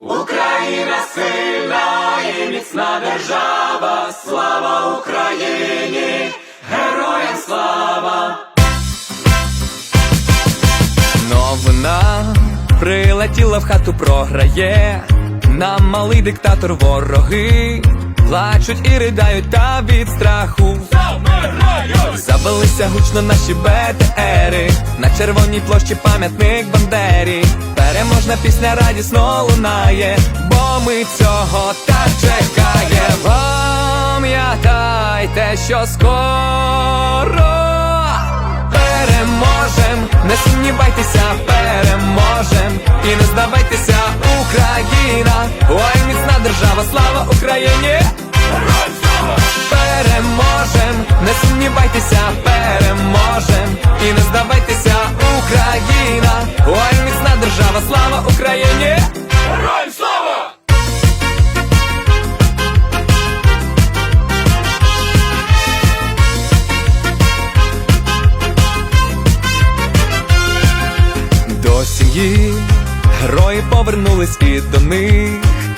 Україна сильна і міцна держава, слава Україні, героям слава! Новина прилетіла в хату, програє. Нам малий диктатор вороги плачуть і ридають та від страху. Забилися гучно наші БТРи На червоній площі пам'ятник Бандері Переможна пісня радісно лунає, бо ми цього так чекаємо. Пам'ятайте, що скоро Україні! Переможем, не сумнівайтеся, переможем і не здавайтеся, Україна, ой, міцна держава, слава Україні! Героям слава! До сім'ї герої повернулись і до них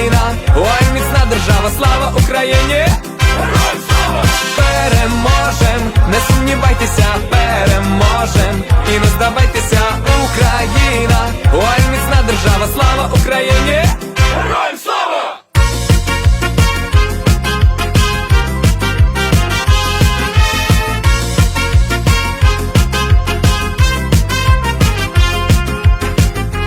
Україна, ой, міцна держава, слава Україні!